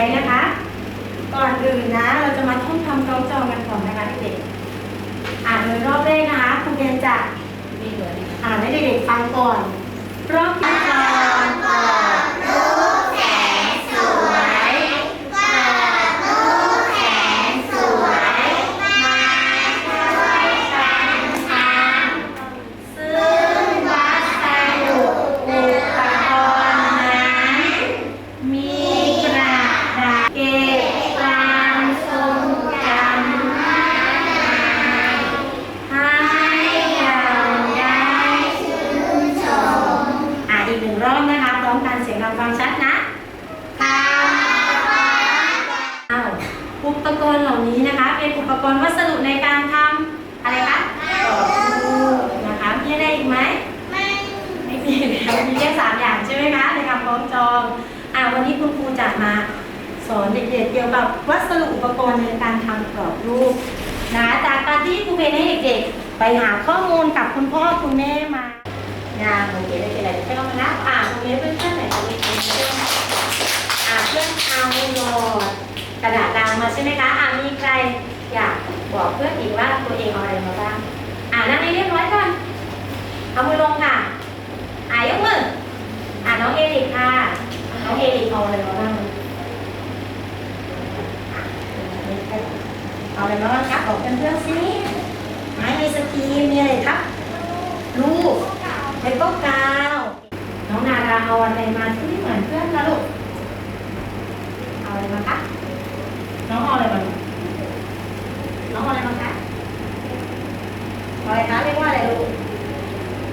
ช้นะคะ ก่อนอื่นนะ เราจะมาท่องคำคล้องจองกันก่อนนะคะเด็กๆอ่านโดยรอบแรกนะคะครูเรียนจะอ่านให้เด็กๆฟังก่อน รอบที่ กรณ์เหล่านี้นะคะ เป็นอุปกรณ์วัสดุในการทำอะไรคะกรอบรูปนะคะมีอะไรอีกไหมไม่มีแล้วมีแค่สามอย่างใช่ไหมคะในคำคล้องจองอ่าวันนี้คุณครูจะมาสอนเด็กๆเกี่ยวกับวัสดุอุปกรณ์ในการทำกรอบรูปนะจากการที่ครูเพนให้เด็กๆไปหาข้อมูลกับคุณพ่อคุณแม่มานะโอเคได้เป็นไรไม่ต้องมานับอ่าตรงนี้เพื่อนๆไหนจะมีเพื่อนอ่าเพื่อนเอาหลอดกระดาษดำมา ใช่ไหมคะอ่ามีใครอยากบอกเพื่อนอีกว่าตัวเองเอาอะไรมาบ้างอ่านั่งให้เรียบร้อยก่อนเอามือลงค่ะอ่ายกมืออ่าน้องเอริกค่ะน้องเอริกเอาอะไรมาบ้างเอาอะไรมาบ้างครับบอกเพื่อนๆสิไม้มีสกรีมีอะไรครับลูกเลโก้กาวน้องนาดาเอาอะไรมาที่เหมือนเพื่อนนะลูกเอาอะไรมาคะน้องเอาอะไรมาลูกน้องเอาอะไรมาคะเอาอะไรคะเรียกว่าอะไรลูก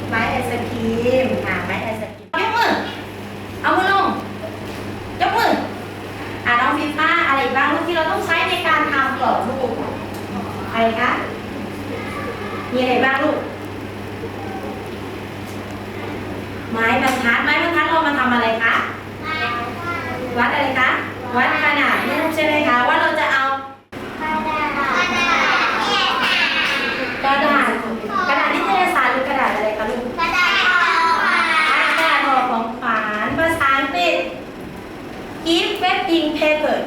ไม้ไอศครีมอ่าไม้ไอศครีมยกมือ เอามือลง ยกมือ อ่าน้องฟีฟ้าอะไรบ้างลูกที่เราต้องใช้ในการทำกรอบรูปอะ ไรคะ มีอะไรบ้างลูก ไม้บรรทัด ไม้บรรทัดเรามาทำอะไรคะ วัดอะไรคะ วัดขนาดรูปใช่ไหมคะ ว่าเราจะเอากระดาษกระดาษนิตยสารหรือกระดาษอะไรคะลูก กระดาษห่อของขวัญภาษาอังกฤษ gift wrapping paper